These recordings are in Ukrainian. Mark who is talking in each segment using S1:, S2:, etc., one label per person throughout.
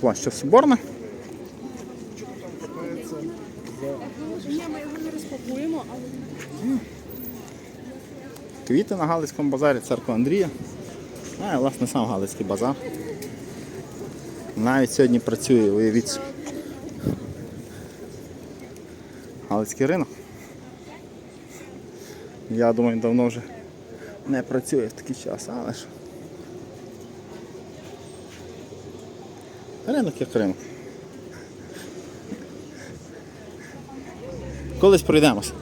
S1: площа Соборна. Квіти на Галицькому базарі, церква Андрія. А, і, власне, сам Галицький базар. Навіть сьогодні працює, уявіть. Галицький ринок. Я думаю, давно вже не працює в такий час, але ж. Ринок як ринок. Колись пройдемося.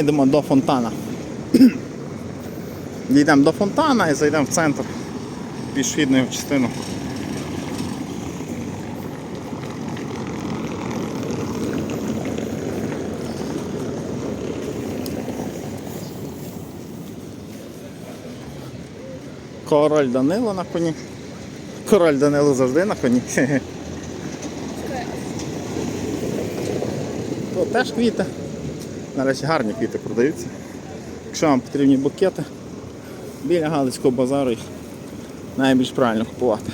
S1: Йдемо до фонтана. Дійдемо до фонтана і зайдемо в центр пішохідною частину. Король Данило на коні. Король Данило завжди на коні. То теж квіти. Нарешті гарні квіти продаються. Якщо вам потрібні букети, біля Галицького базару їх найбільш правильно купувати.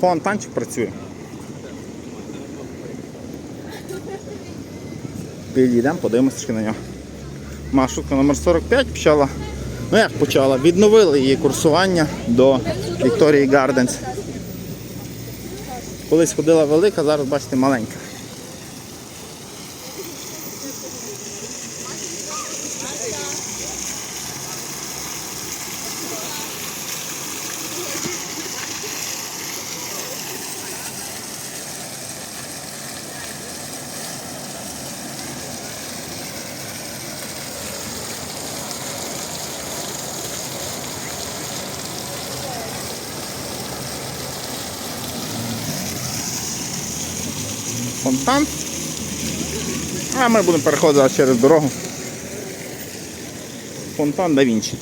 S1: Фонтанчик працює. Підійдемо, подивимося на нього. Маршрутка номер 45 почала. Ну як почала? Відновили її курсування до Вікторії Гарденс. Колись ходила велика, зараз бачите маленька. Фонтан. А ми будемо переходити через дорогу. Фонтан да Вінчі.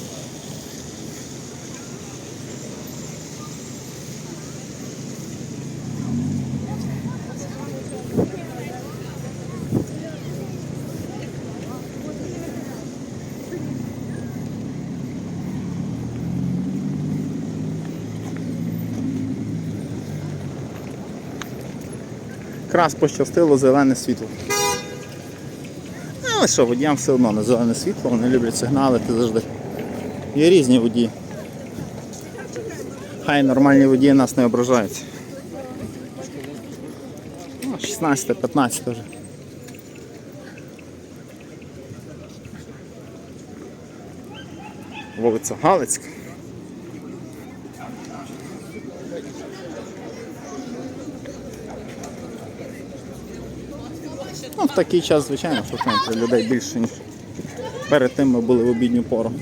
S1: Якраз пощастило зелене світло. Але що, водіям все одно на зелене світло, вони люблять сигналити завжди. Є різні водії. Хай нормальні водії нас не ображають. Ну, 16-15 вже. Вулиця Галицька. Ну, в такий час, звичайно, що людей більше, ніж перед тим ми були в обідню пору.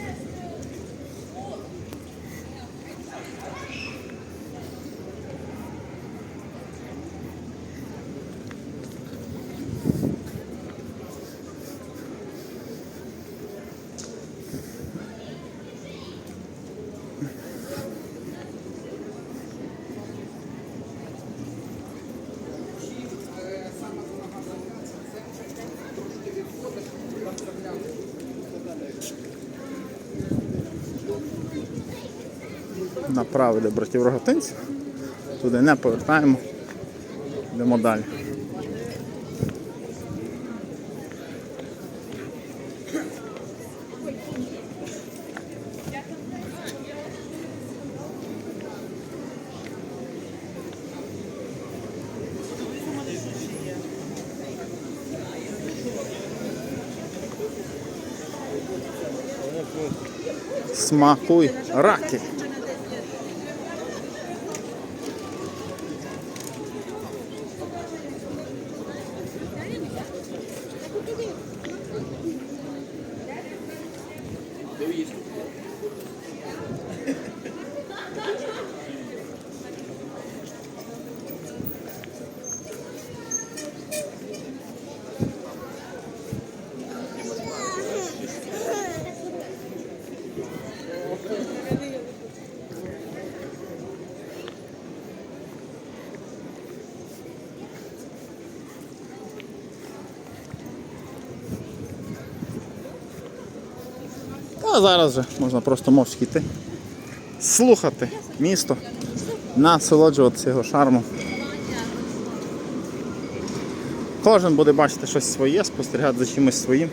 S1: Направо братів Рогатинців. Туди не повертаємо. Йдемо далі. Смакуй раки. maybe it's А зараз вже можна просто мовчки йти, слухати місто, насолоджуватися його шармом. Кожен буде бачити щось своє, спостерігати за чимось своїм.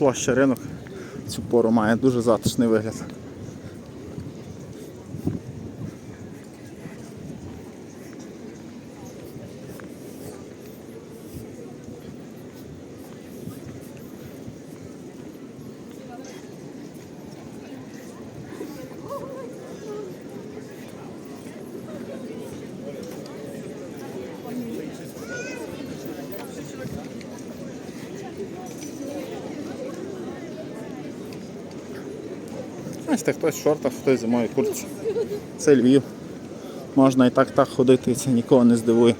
S1: Площа ринок цю пору має дуже затишний вигляд. Знаєте, хтось в шортах, хтось в зимовій куртці. Це Львів. Можна і так так ходити, і це нікого не здивує.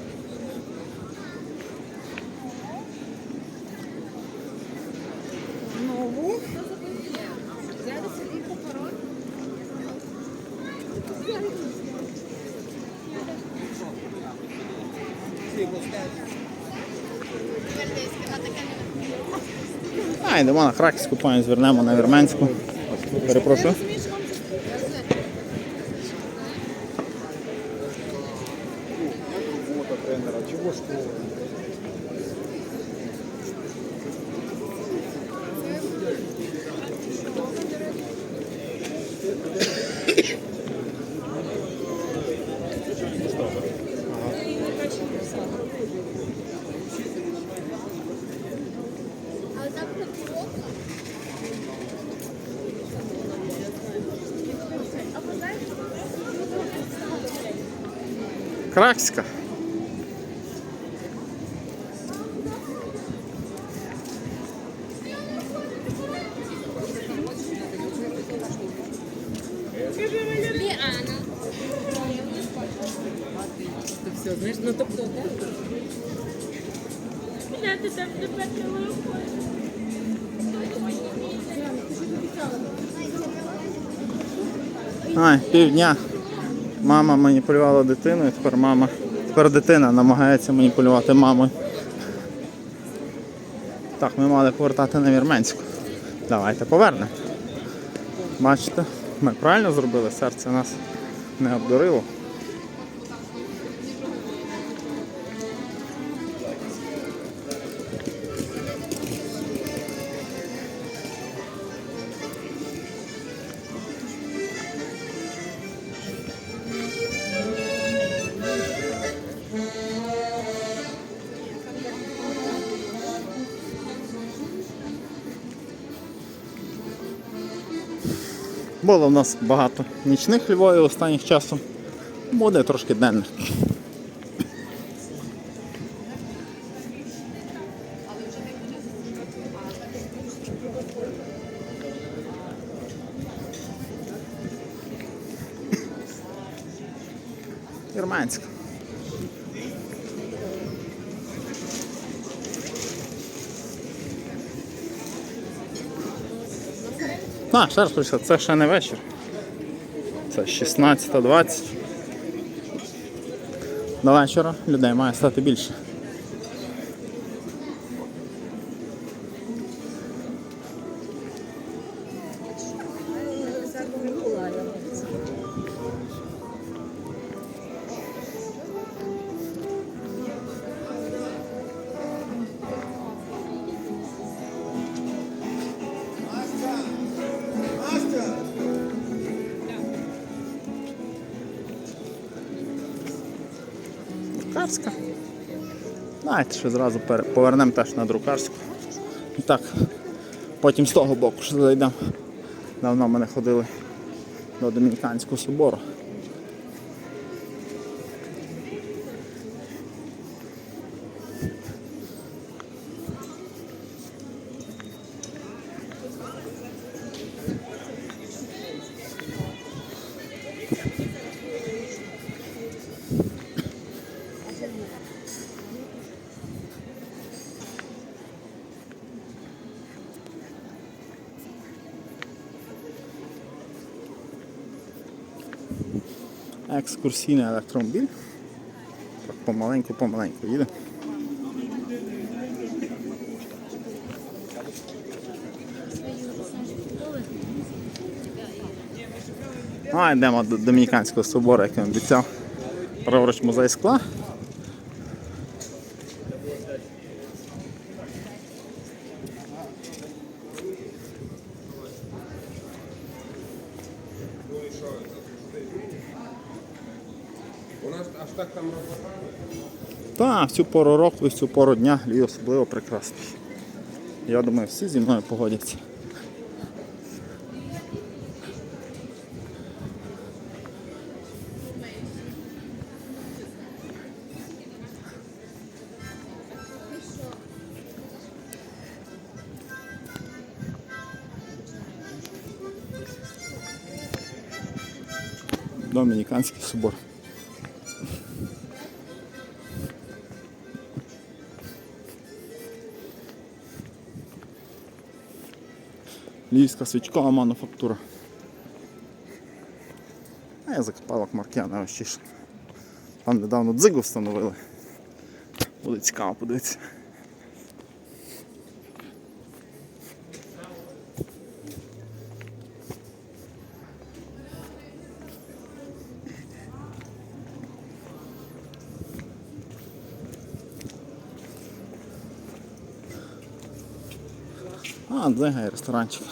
S1: А, йдемо на Краківську, пані звернемо на Вірменську. Перепрошую. Краківська.
S2: Все, знаєш, ну тобто, так?
S1: Ай, півдня. Мама маніпулювала дитиною, тепер мама. Тепер дитина намагається маніпулювати мамою. Так, ми мали повертати на Вірменську. Давайте повернемо. Бачите, ми правильно зробили, серце нас не обдурило. Було в нас багато нічних Львові останніх часом. Буде трошки денних. А, ще раз прийшла, це ще не вечір. Це 16.20. До вечора людей має стати більше. Друкарська. Знаєте, ще зразу повернемо теж на друкарську. І так, потім з того боку ще зайдемо. Давно ми не ходили до Домініканського собору. Екскурсійний електромобіль. Так, помаленьку, помаленьку їде. А, йдемо до Домініканського собору, як я обіцяв. Праворуч музей скла.
S3: У нас аж так там робота.
S1: Та, в цю пору року і в цю пору дня Львів особливо прекрасний. Я думаю, всі зі мною погодяться. Домініканський собор. Львівська свічкова мануфактура. А я закопалок Маркіана ось ж. Там недавно дзигу встановили. Буде цікаво подивитися. А, дзига і ресторанчик.